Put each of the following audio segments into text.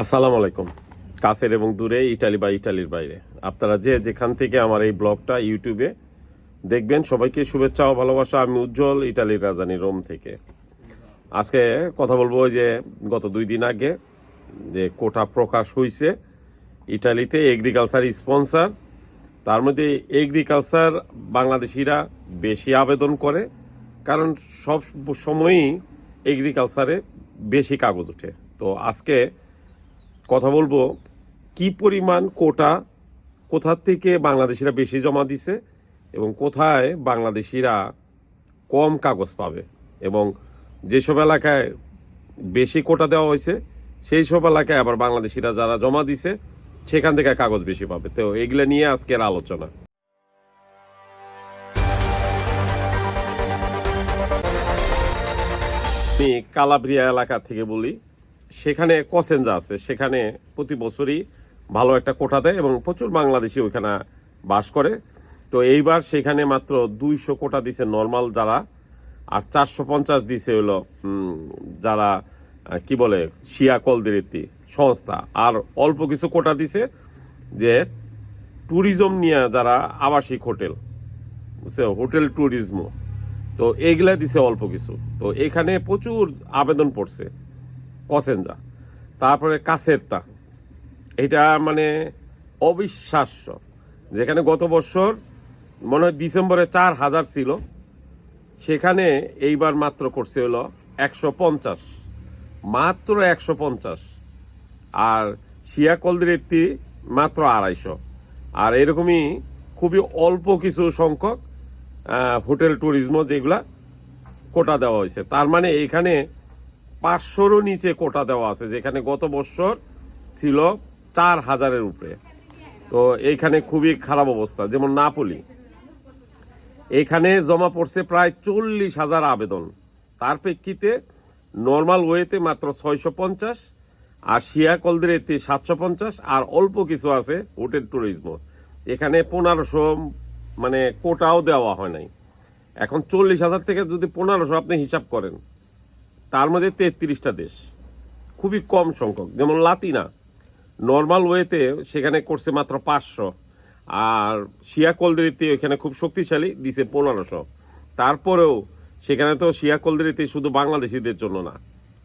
আসসালামু আলাইকুম। কাছের এবং দূরে, ইটালি বা ইটালির বাইরে। আপনারা যে যেখান থেকে আমার এই ব্লগটা ইউটিউবে দেখবেন, সবাইকে শুভেচ্ছা ও ভালোবাসা। আমি উজ্জ্বল, ইটালির রাজধানী রোম থেকে। আজকে কথা বলব যে গত দুই দিন আগে যে কোটা প্রকাশ হয়েছে ইটালিতে এগ্রিকালচার স্পন্সর তার মধ্যে এগ্রিকালচার বাংলাদেশিরা বেশি আবেদন করে, কারণ সব সময়ই এগ্রিকালচারে বেশি কাগজ ওঠে। তো আজকে কথা বলব, কি পরিমাণ কোটা কোথার থেকে বাংলাদেশিরা বেশি জমা দিছে এবং কোথায় বাংলাদেশিরা কম কাগজ পাবে এবং যেসব এলাকায় বেশি কোটা দেওয়া হয়েছে সেই সব এলাকায় আবার বাংলাদেশিরা যারা জমা দিছে, সেখান থেকে কাগজ বেশি পাবে। তো এগুলো নিয়ে আজকের আলোচনা। আমি কালাব্রিয়া এলাকা থেকে বলি সেখানে কসেঞ্জা আছে। সেখানে প্রতি বছরই ভালো একটা কোটা দেয় এবং প্রচুর বাংলাদেশি ওইখানে বাস করে। তো এইবার সেখানে মাত্র দুইশো কোটা দিছে নর্মাল যারা, আর চারশো পঞ্চাশ দিছে হলো যারা কি বলে, শিয়া কলদিরিতি সংস্থা। আর অল্প কিছু কোটা দিছে যে ট্যুরিজম নিয়ে যারা আবাসিক হোটেল, বুঝছে, হোটেল ট্যুরিজমও তো এইগুলা দিছে অল্প কিছু। তো এখানে প্রচুর আবেদন পড়ছে। কসেঞ্জা তারপরে কাছেরটা এটা মানে অবিশ্বাস্য। যেখানে গত বছর মনে হয় ডিসেম্বরে চার হাজার ছিল, সেখানে এইবার মাত্র করছে হলো একশো পঞ্চাশ। মাত্র একশো পঞ্চাশ। আর শিয়া কলদিরেত্তি মাত্র আড়াইশো। আর এরকমই খুবই অল্প কিছু সংখ্যক হোটেল ট্যুরিজমও যেগুলা কোটা দেওয়া হয়েছে। তার মানে এখানে পাঁচশোরও নিচে কোটা দেওয়া আছে, যেখানে গত বছর ছিল চার হাজারের উপরে। তো এইখানে খুবই খারাপ অবস্থা, যেমন নাপলি। এখানে জমা পড়ছে প্রায় চল্লিশ হাজার আবেদন। তার প্রেক্ষিতে নর্মাল ওয়েতে মাত্র ছয়শো পঞ্চাশ, আর শিয়া কলদেরেতে সাতশো পঞ্চাশ, আর অল্প কিছু আছে হোটেল ট্যুরিজম। এখানে পনেরোশো মানে কোটাও দেওয়া হয় নাই। এখন চল্লিশ হাজার থেকে যদি পনেরোশো আপনি হিসাব করেন তার মধ্যে তেত্রিশটা দেশ। খুবই কম সংখ্যক। যেমন লাতিনা নর্মাল ওয়েতে সেখানে করছে মাত্র পাঁচশো। আর শিয়া কলদেরিতে এখানে খুব শক্তিশালী, দিছে পনেরোশো। তারপরেও সেখানে তো শিয়া কলদেরিতে শুধু বাংলাদেশিদের জন্য না।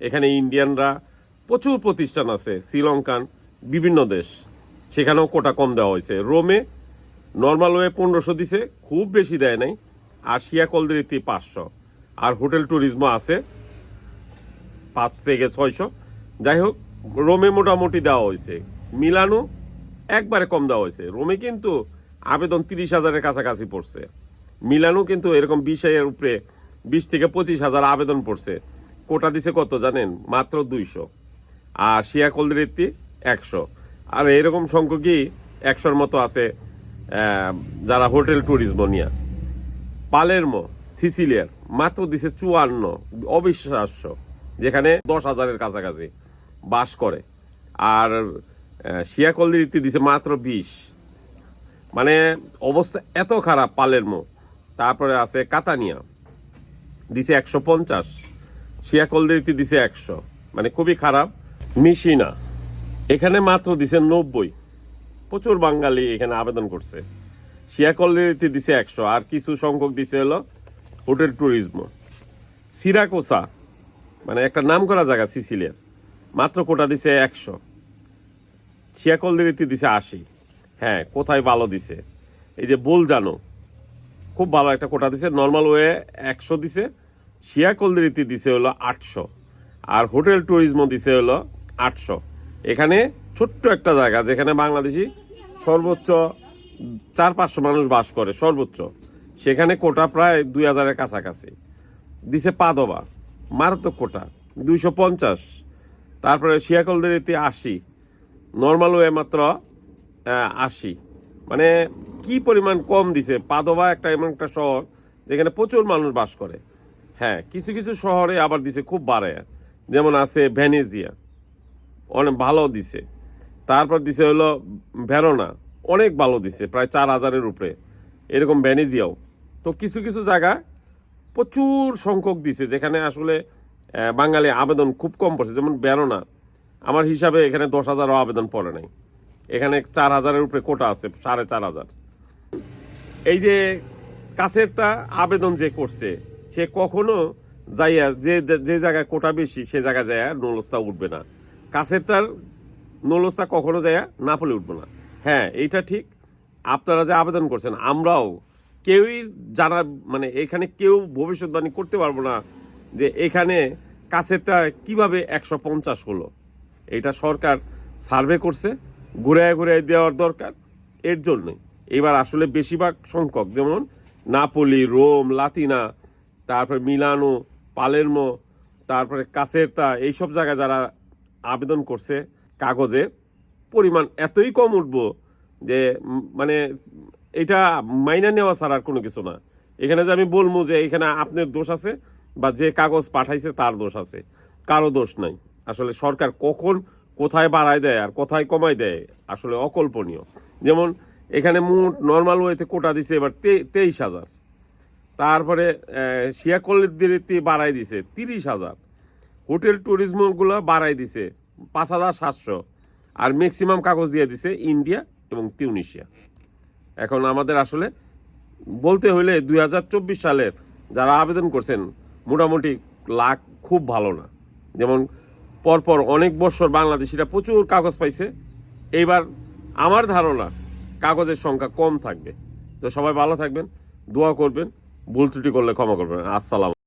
এখানে ইন্ডিয়ানরা প্রচুর প্রতিষ্ঠান আছে, শ্রীলঙ্কান, বিভিন্ন দেশ। সেখানেও কোটা কম দেওয়া হয়েছে। রোমে নর্মাল ওয়ে পনেরোশো দিছে, খুব বেশি দেয় নাই। আর শিয়া কলদেরিতে পাঁচশো। আর হোটেল ট্যুরিজমও আছে। পাঁচ থেকে ছয়শো। যাই হোক, রোমে মোটামুটি দেওয়া হয়েছে। মিলানো একবারে কম দেওয়া হয়েছে। রোমে কিন্তু আবেদন তিরিশ হাজারের কাছাকাছি পড়ছে। মিলানো কিন্তু এরকম বিশ হাজার উপরে বিশ থেকে পঁচিশ হাজার আবেদন পড়ছে। কোটা দিছে কত জানেন? মাত্র দুইশো। আর শিয়া কলদিরিত্তি একশো। আর এরকম সংখ্যকই একশোর মতো আছে যারা হোটেল ট্যুরিজম নিয়ে। পালেরমো, সিসিলিয়ার, মাত্র দিছে চুয়ান্ন, অবিশ্বাস্য। যেখানে দশ হাজারের কাছাকাছি বাস করে। আর শিয়াকল্লি রীতি দিছে মাত্র বিশ। মানে অবস্থা এত খারাপ পালেরমো। তারপরে আছে কাতানিয়া, দিছে একশো পঞ্চাশ। শিয়াকল্লি রীতি দিছে একশো। মানে খুবই খারাপ। মিশিনা, এখানে মাত্র দিছে নব্বই। প্রচুর বাঙালি এখানে আবেদন করছে। শিয়াকল্লিতে দিছে একশো। আর কিছু সংখ্যক দিছে হলো হোটেল ট্যুরিজম। সিরাকোসা মানে একটা নাম করা জায়গা সিসিলিয়ার মাত্র কোটা দিছে একশো। শিয়াকল্লিতে দিছে আশি। হ্যাঁ কোথায় ভালো দিছে? এই যে বোল জানো, খুব ভালো একটা কোটা দিছে। নর্মাল ওয়ে একশো দিছে। শিয়াকলদিরিতে দিছে হলো আটশো। আর হোটেল ট্যুরিজমও দিছে হলো আটশো। এখানে ছোট্ট একটা জায়গা, যেখানে বাংলাদেশি সর্বোচ্চ চার, পাঁচশো মানুষ বাস করে, সর্বোচ্চ। সেখানে কোটা প্রায় দুই হাজারের কাছাকাছি। দিছে পাদবা। মারাত্মক কোটা, দুইশো পঞ্চাশ। তারপরে শিয়াকলদিরিতে আশি। নর্মাল ওয়ে মাত্র আশি। মানে কি পরিমাণ কম দিছে? পাদবা একটা এমন একটা শহর যেখানে প্রচুর মানুষ বাস করে। হ্যাঁ কিছু কিছু শহরে আবার দিছে খুব বাড়ে যেমন আছে ভ্যানেজিয়া অনেক ভালো দিছে। তারপর দিছে হলো ভেরোনা। অনেক ভালো দিছে, প্রায় চার হাজারের উপরে। এরকম ভ্যানেজিয়াও তো কিছু কিছু জায়গা প্রচুর সংখ্যক দিছে, যেখানে আসলে বাঙালি আবেদন খুব কম পড়ছে। যেমন বেরোনা আমার হিসাবে এখানে দশ হাজারও আবেদন পড়ে নাই। এখানে চার হাজারের উপরে কোটা আছে, সাড়ে চার হাজার। এই যে কাছেরটা আবেদন যে করছে, সে কখনো যাইয়া যে যে জায়গায় কোটা বেশি, সে জায়গায় যাইয়া নলস্তা উঠবে না। কাছেরটার নলস্তা কখনো যাইয়া না পলে উঠবে না। হ্যাঁ এইটা ঠিক। আপনারা যে আবেদন করছেন, আমরাও কেউই জানা মানে এখানে কেউ ভবিষ্যৎবাণী করতে পারব না যে এখানে কাছেরটা কীভাবে একশো পঞ্চাশ হলো। এটা সরকার সার্ভে করছে, ঘুরায় ঘুরায় দেওয়ার দরকার, এর জন্যই এবার আসলে বেশিরভাগ সংখ্যক, যেমন নাপোলি, রোম, লাতিনা, তারপরে মিলানো, পালেরমো, তারপরে কাসেরতা এইসব জায়গায় যারা আবেদন করছে কাগজে পরিমাণ এতই কম উঠব যে মানে এটা মাইনা নেওয়া ছাড়া আর কোনো কিছু না। এখানে যে আমি বলব যে এখানে আপনার দোষ আছে বা যে কাগজ পাঠাইছে তার দোষ আছে। কারও দোষ নাই। আসলে সরকার কখন কোথায় বাড়ায় দেয় আর কোথায় কমায় দেয় আসলে অকল্পনীয়। যেমন এখানে মোট নর্মাল ওয়েতে কোটা দিছে এবার তেইশ হাজার। তারপরে শিয়াকল্লিতে বাড়াই দিছে তিরিশ হাজার। হোটেল ট্যুরিজমগুলো বাড়াই দিছে পাঁচ হাজার সাতশো। আর ম্যাক্সিমাম কাগজ দিয়ে দিছে ইন্ডিয়া এবং তিউনিশিয়া এখন আমাদের আসলে বলতে হইলে দুই হাজার চব্বিশ সালের যারা আবেদন করছেন, মোটামুটি লাখ খুব ভালো না। যেমন পরপর অনেক বছর বাংলাদেশিরা প্রচুর কাগজ পাইছে। এইবার আমার ধারণা কাগজের সংখ্যা কম থাকবে। তো সবাই ভালো থাকবেন, দোয়া করবেন, ভুল ত্রুটি করলে ক্ষমা করবেন। আসসালাম